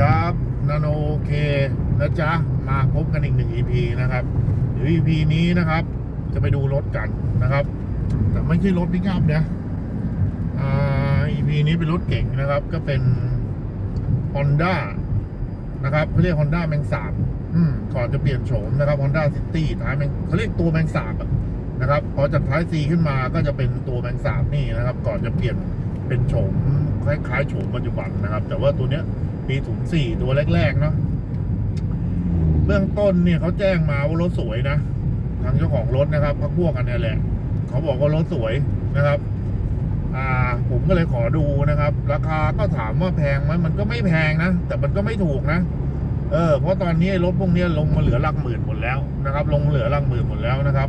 ครับนาโนเคนะจ๊ะ มาพบกันอีกหนึ่ง EP นะครับ เดี๋ยว EP นี้นะครับ จะไปดูรถกันนะครับ แต่ไม่ใช่รถพิกอัพนะอ่า EP นี้เป็นรถเก่งนะครับ ก็เป็น Honda นะครับเขาเรียก Honda แมงสาบอืมก่อนจะเปลี่ยนโฉมนะครับ Honda City ท้ายแมงเขาเรียกตัวแมงสาบนะครับพอจากท้าย C ขึ้นมาก็จะเป็นตัวแมงสาบนี่นะครับ ก่อนจะเปลี่ยน เป็นโฉมคล้ายๆโฉมปัจจุบันนะครับ แต่ว่าตัวเนี้ยปีถุงสี่ตัวแรกๆเนาะเบื้องต้นเนี่ยเขาแจ้งมาว่ารถสวยนะทางเจ้าของรถนะครับพักพวกกันเนี่ยแหละ เขาบอกว่ารถสวยนะครับ อ่า ผมก็เลยขอดูนะครับ ราคาก็ถามว่าแพงไหมมันก็ไม่แพงนะ แต่มันก็ไม่ถูกนะ เออ เพราะตอนนี้รถพวกนี้ลงมาเหลือหลักหมื่นหมดแล้วนะครับ ลงเหลือหลักหมื่นหมดแล้วนะครับ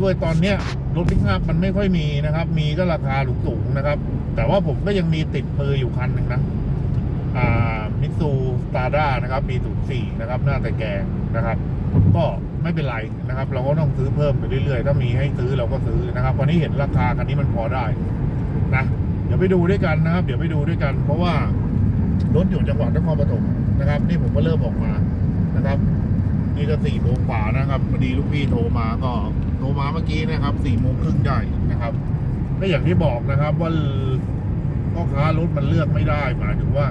ด้วยตอนเนี้ยรถพิกอัพมันไม่ค่อยมีนะครับ มีก็ราคาสูงๆนะครับ แต่ว่าผมก็ยังมีติดมืออยู่คันหนึ่งนะอ่ามิตซูสตาร์ด้านะครับปี04นะครับ หน้าแตะแกงนะครับ ก็ไม่เป็นไรนะครับ เราก็ต้องซื้อเพิ่มไปเรื่อยๆ ถ้ามีให้ซื้อเราก็ซื้อนะครับวันนี้เห็นราคาคันนี้มันพอได้นะเดี๋ยวไปดูด้วยกันนะครับ เดี๋ยวไปดูด้วยกัน เพราะว่ารถอยู่จังหวัดนครปฐมนะครับ นี่ผมก็เริ่มออกมานะครับ นี่ก็สี่โมงกว่านะครับพอดีลูกพี่โทรมาก็โทรมาเมื่อกี้นะครับสี่โมงครึ่งได้นะครับก็อย่างที่บอกนะครับว่าพ่อค้ารถมันเลือกไม่ได้หมายถึงว่า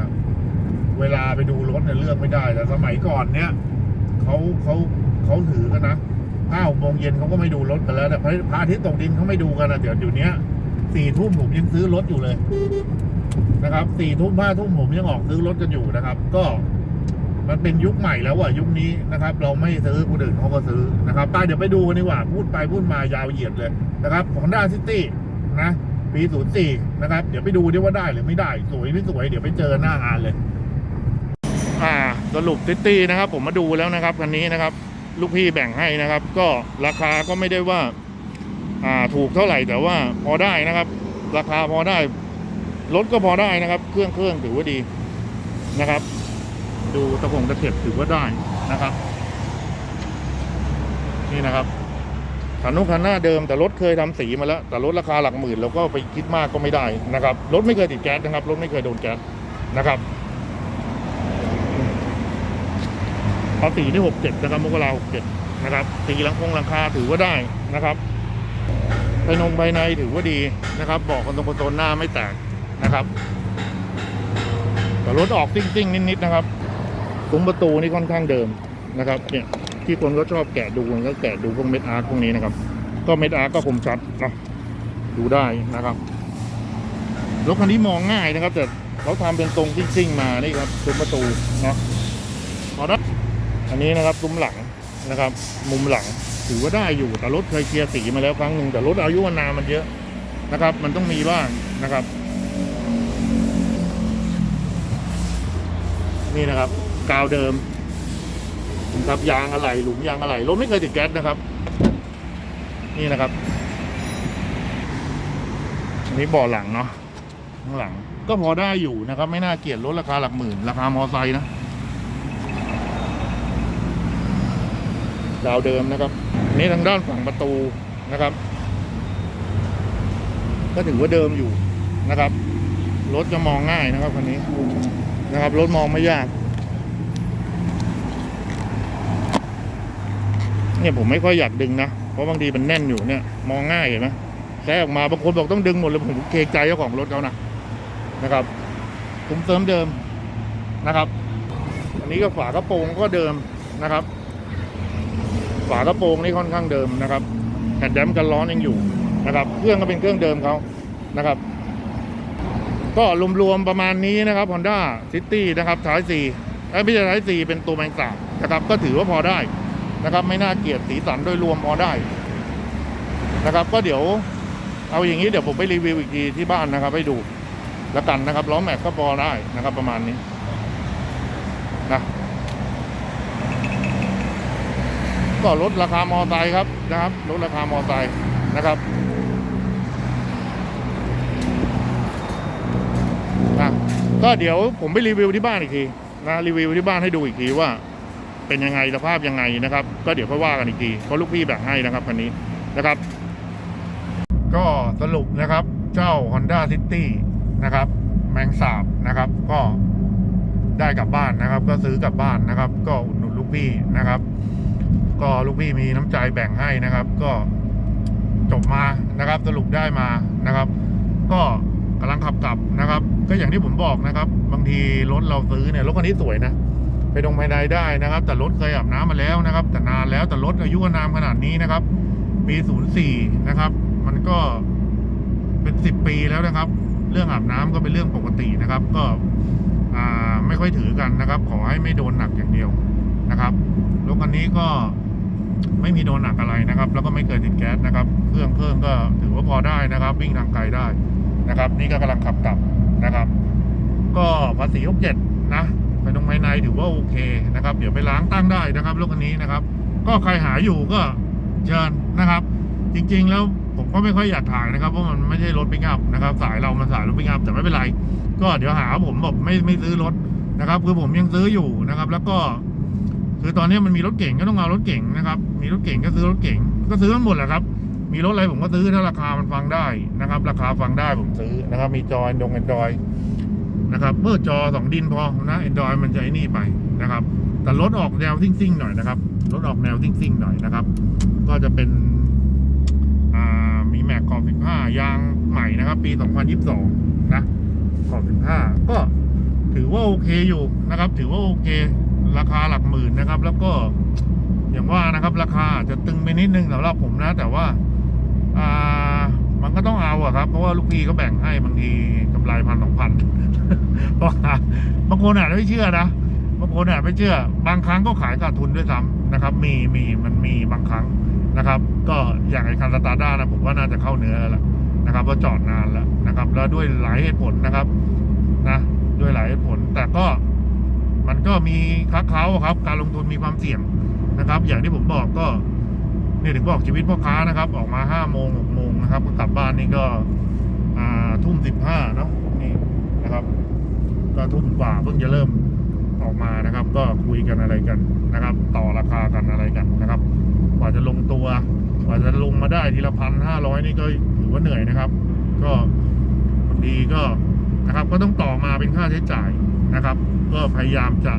เวลาไปดูรถเนี่ยเลือกไม่ได้แต่สมัยก่อนเนี้ยเขาเขาเขาถือกันนะห้าโมงเย็นเขาก็ไม่ดูรถกันแล้วแต่พระพระอาทิตย์ตกดินเขาไม่ดูกันนะเดี๋ยวเดี๋ยวนี้สี่ทุ่มผมยังซื้อรถอยู่เลยนะครับสี่ทุ่มห้าทุ่มผมยังออกซื้อรถกันอยู่นะครับ ก็ มันเป็นยุคใหม่แล้วอะยุคนี้นะครับ เราไม่ซื้อคนอื่นเขาก็ซื้อนะครับไปเดี๋ยวไปดูกันดีกว่า พูดไปพูดมายาวเหยียดเลยนะครับของด้าซิตี้นะ ปีศูนย์สี่นะครับ เดี๋ยวไปดูดิว่าได้หรือไม่ได้ สวยไม่สวย เดี๋ยวไปเจอหน้างานเลย อ่าสรุปซิตี้นะครับ ผมมาดูแล้วนะครับคันนี้นะครับ ลูกพี่แบ่งให้นะครับ ก็ราคาก็ไม่ได้ว่า อ่าถูกเท่าไหร่แต่ว่าพอได้นะครับ ราคาพอได้รถก็พอได้นะครับ เครื่องเครื่องถือว่าดีนะครับ ดูตะพงตะเข็บถือว่าได้นะครับ นี่นะครับคันนู้นคันหน้าเดิมแต่รถเคยทำสีมาแล้ว แต่รถราคาหลักหมื่นเราก็ไปคิดมากก็ไม่ได้นะครับรถไม่เคยติดแก๊สนะครับรถไม่เคยโดนแก๊สนะครับภาษีที่หกเจ็ดนะครับมกราหกเจ็ดนะครับสีหลังคงหลังคาถือว่าได้นะครับภายนงภายในถือว่าดีนะครับบอกคนตรงคนโซนหน้าไม่แตกนะครับแต่รถออกซิ่งๆนิดๆนะครับ ซุ้มประตูนี่ค่อนข้างเดิมนะครับเนี่ยที่คนก็ชอบแกะดูก็แกะดูพวกเม็ดอาร์ตพวกนี้นะครับ ก็เม็ดอาร์ตก็คมชัดนะดูได้นะครับรถคันนี้มองง่ายนะครับ แต่เขาทำเป็นตรงซิ่งๆมานี่ครับซุ้มประตูเนาะพอได้อันนี้นะครับซุ้มหลังนะครับ มุมหลังถือว่าได้อยู่แต่รถเคยเคลียร์สีมาแล้วครั้งหนึ่งแต่รถอายุอานามันเยอะนะครับ มันต้องมีบ้างนะครับ นี่นะครับ กาวเดิมนะครับยางอะไรหลุมยางอะไรรถไม่เคยติดแก๊สนะครับ นี่นะครับอันนี้บ่อหลังเนาะข้างหลัง ก็พอได้อยู่นะครับ ไม่น่าเกลียดรถราคาหลักหมื่น ราคามอไซค์นะดาวเดิมนะครับนนี้ทางด้านฝั่งประตูนะครับ ก็ถือว่าเดิมอยู่นะครับรถจะมองง่ายนะครับคันนี้นะครับรถมองไม่ยาก เนี่ยผมไม่ค่อยอยากดึงนะ เพราะบางทีมันแน่นอยู่เนี่ย มองง่ายเห็นไหมแค่ออกมาบางคนบอกต้องดึงหมดเลยผมเกรงใจเจ้าของรถเขานะนะครับ ผมเติมเดิมนะครับ อันนี้ก็ฝากระโปรงก็เดิมนะครับ ฝากระโปรงนี่ค่อนข้างเดิมนะครับแผ่นแดมกันร้อนยังอยู่นะครับ เครื่องก็เป็นเครื่องเดิมเขานะครับ ก็รวมๆประมาณนี้นะครับ Honda City นะครับท้ายสี่ไอ้ไม่ใช่ท้ายสี่เป็นตัวแมงสาบนะครับ ก็ถือว่าพอได้ นะครับไม่น่าเกลียดสีสันโดยรวมพอได้นะครับ ก็เดี๋ยวเอาอย่างนี้เดี๋ยวผมไปรีวิวอีกทีที่บ้านนะครับให้ดูแล้วกันนะครับล้อแม็กก็พอได้นะครับ ประมาณนี้นะก็ลดราคามอไซค์ครับนะครับลดราคามอไซค์นะครับนะก็เดี๋ยวผมไปรีวิวที่บ้านอีกทีนะรีวิวที่บ้านให้ดูอีกทีว่า เป็นยังไงสภาพยังไงนะครับ ก็เดี๋ยวค่อยว่ากันอีกทีเพราะลูกพี่แบ่งให้นะครับคันนี้นะครับ ก็สรุปนะครับ เจ้า Honda City นะครับ แมงสาบนะครับ ก็ได้กลับบ้านนะครับ ก็ซื้อกลับบ้านนะครับ ก็อุดหนุนลูกพี่นะครับ ก็ลูกพี่มีน้ำใจแบ่งให้นะครับ ก็จบมานะครับ สรุปได้มานะครับ ก็กำลังขับกลับนะครับ ก็อย่างที่ผมบอกนะครับ บางทีรถเราซื้อเนี่ยรถคันนี้สวยนะ ไปตรงภายในได้นะครับ แต่รถเคยอาบน้ำมาแล้วนะครับ แต่นานแล้วแต่รถอายุนามขนาดนี้นะครับ ปี04นย์สี่นะครับ มันก็เป็น10ปีแล้วนะครับ เรื่องอาบน้ำก็เป็นเรื่องปกตินะครับ ก็ไม่ค่อยถือกันนะครับ ขอให้ไม่โดนหนักอย่างเดียวนะครับรถคันนี้ก็ไม่มีโดนหนักอะไรนะครับ แล้วก็ไม่เคยติดแก๊สนะครับ เครื่องเครื่องก็ถือว่าพอได้นะครับ วิ่งทางไกลได้นะครับ นี่ก็กำลังขับกลับนะครับ ก็ภาษีหกเจ็ดนะ ไปตรงภายในถือว่าโอเคนะครับ เดี๋ยวไปล้างตั้งได้นะครับรถคันนี้นะครับ ก็ใครหาอยู่ก็เชิญนะครับ จริงๆแล้วผมก็ไม่ค่อยอยากถ่ายนะครับเพราะมันไม่ใช่รถปิกอัพนะครับสายเรามันสายรถปิกอัพแต่ไม่เป็นไร ก็เดี๋ยวหาผมบอกไม่ไม่ซื้อรถนะครับ คือผมยังซื้ออยู่นะครับ แล้วก็ คือตอนนี้มันมีรถเก่งก็ต้องเอารถเก่งนะครับ มีรถเก่งก็ซื้อรถเก่งก็ซื้อมันหมดแหละครับมีรถอะไรผมก็ซื้อถ้าราคามันฟังได้นะครับ ราคาฟังได้ผมซื้อนะครับ มีจอยดงแอนดรอย นะครับเมื่อจอสองดินพอนะแอนดรอยมันจะไอ้นี่ไปนะครับ แต่รถออกแนวซิ่งๆหน่อยนะครับรถออกแนวซิ่งๆหน่อยนะครับ ก็จะเป็นมีแม็กขอบ15 ยางใหม่นะครับ ปี 2022 นะขอบ15 ก็ถือว่าโอเคอยู่นะครับ ถือว่าโอเค ราคาหลักหมื่นนะครับ แล้วก็อย่างว่านะครับ ราคาอาจจะตึงไปนิดนึงสำหรับผมนะ แต่ว่า มันก็ต้องเอาอะครับ เพราะว่าลูกพี่ก็แบ่งให้บางทีกำไรพันสองพันเพราะบางคนอาจจะไม่เชื่อนะบางคนอาจไม่เชื่อ บางครั้งก็ขายขาดทุนด้วยซ้ำนะครับ มีมีมันมีบางครั้งนะครับ ก็อย่างไอคันสตาร์ด้านะผมว่าน่าจะเข้าเนื้อแล้วล่ะนะครับเพราะจอดนานแล้วนะครับ แล้วด้วยหลายเหตุผลนะครับนะด้วยหลายเหตุผล แต่ก็มันก็มีค้าเขาครับ การลงทุนมีความเสี่ยงนะครับ อย่างที่ผมบอกก็เนี่ยถึงบอกชีวิตพ่อค้านะครับ ออกมาห้าโมงหกโม งนะครับก็กลับบ้านนี่ก็ทุ่มสิบห้าเนาะนี่นะครับ ก็ทุ่มกว่าเพิ่งจะเริ่มออกมานะครับ ก็คุยกันอะไรกันนะครับ ต่อราคากันอะไรกันนะครับ กว่าจะลงตัว กว่าจะลงมาได้ทีละพันห้าร้อยนี่ก็ถือว่าเหนื่อยนะครับ ก็บางทีก็นะครับ ก็ต้องต่อมาเป็นค่าใช้จ่ายนะครับ ก็พยายามจะ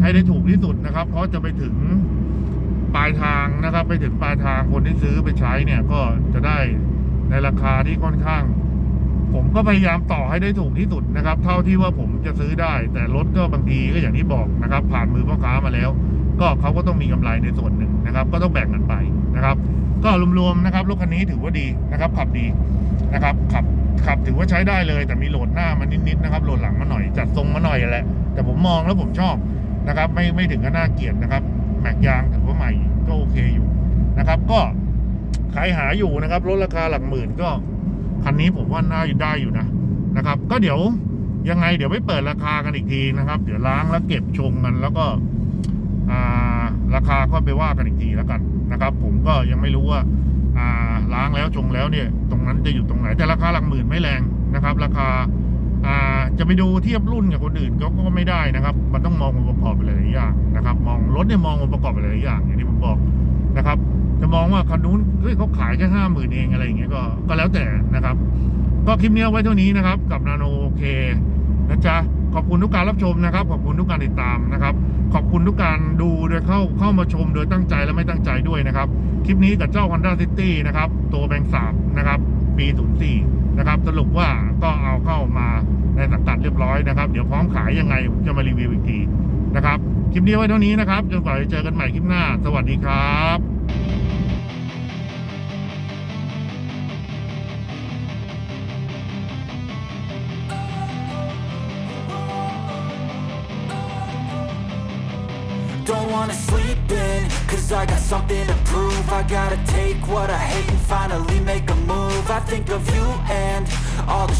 ให้ได้ถูกที่สุดนะครับ เพราะจะไปถึง ปลายทางนะครับ ไปถึงปลายทางคนที่ซื้อไปใช้เนี่ยก็จะได้ในราคาที่ค่อนข้าง ผมก็พยายามต่อให้ได้ถูกที่สุดนะครับ เท่าที่ว่าผมจะซื้อได้ แต่รถก็บางทีก็อย่างที่บอกนะครับ ผ่านมือพ่อค้ามาแล้ว ก็เขาก็ต้องมีกำไรในส่วนหนึ่งนะครับ ก็ต้องแบ่งกันไปนะครับ ก็รวมๆนะครับรถคันนี้ถือว่าดีนะครับ ขับดีนะครับขับขับถือว่าใช้ได้เลย แต่มีโหลดหน้ามานิดๆนะครับโหลดหลังมาหน่อยจัดทรงมาหน่อยแหละแต่ผมมองแล้วผมชอบนะครับ ไม่ไม่ถึงกับน่าเกลียดนะครับ ม็กยางถือว่าใหม่ก็โอเคอยู่นะครับ ก็ใครหาอยู่นะครับรถราคาหลักหมื่นก็คันนี้ผมว่าน่าได้อยู่นะนะครับ ก็เดี๋ยวยังไงเดี๋ยวไปเปิดราคากันอีกทีนะครับ เดี๋ยวล้างแล้วเก็บชงกันแล้วก็าราคาก็ไปว่ากันอีกทีแล้วกันนะครับ ผมก็ยังไม่รู้ว่าาล้างแล้วชงแล้วเนี่ย ตรงนั้นจะอยู่ตรงไหนแต่ราคาหลักหมื่นไม่แรงนะครับ ราคา จะไปดูเทียบรุ่นกับคนอื่นก็ก็ไม่ได้นะครับ มันต้องมององค์ประกอบไปหลายอย่างนะครับ มองรถเนี่ยมององค์ประกอบไปหลายอย่างอย่างที่ผมบอกนะครับ จะมองว่าคันนู้นเฮ้ยเขาขายแค่ห้าหมื่นเองอะไรอย่างเงี้ยก็ก็แล้วแต่นะครับ ก็คลิปนี้ไว้เท่านี้นะครับ กับนาโนโอเคนะจ๊ะขอบคุณทุกการรับชมนะครับ ขอบคุณทุกการติดตามนะครับ ขอบคุณทุกการดูโดยเข้าเข้ามาชมโดยตั้งใจและไม่ตั้งใจด้วยนะครับ คลิปนี้กับเจ้า Honda City นะครับ ตัวแบงค์สามนะครับ ปี 04 นะครับสรุปว่าก็เอาเข้ามาในสังกัดเรียบร้อยนะครับเดี๋ยวพร้อมขายยังไงผมจะมารีวิวอีกทีนะครับคลิปนี้ไว้เท่านี้นะครับจนกว่าจะเจอกันใหม่คลิปหน้า สวัสดีครับ wanna sleep in, cause I got something to prove. I gotta take what I hate and finally make a move. I think of you and all the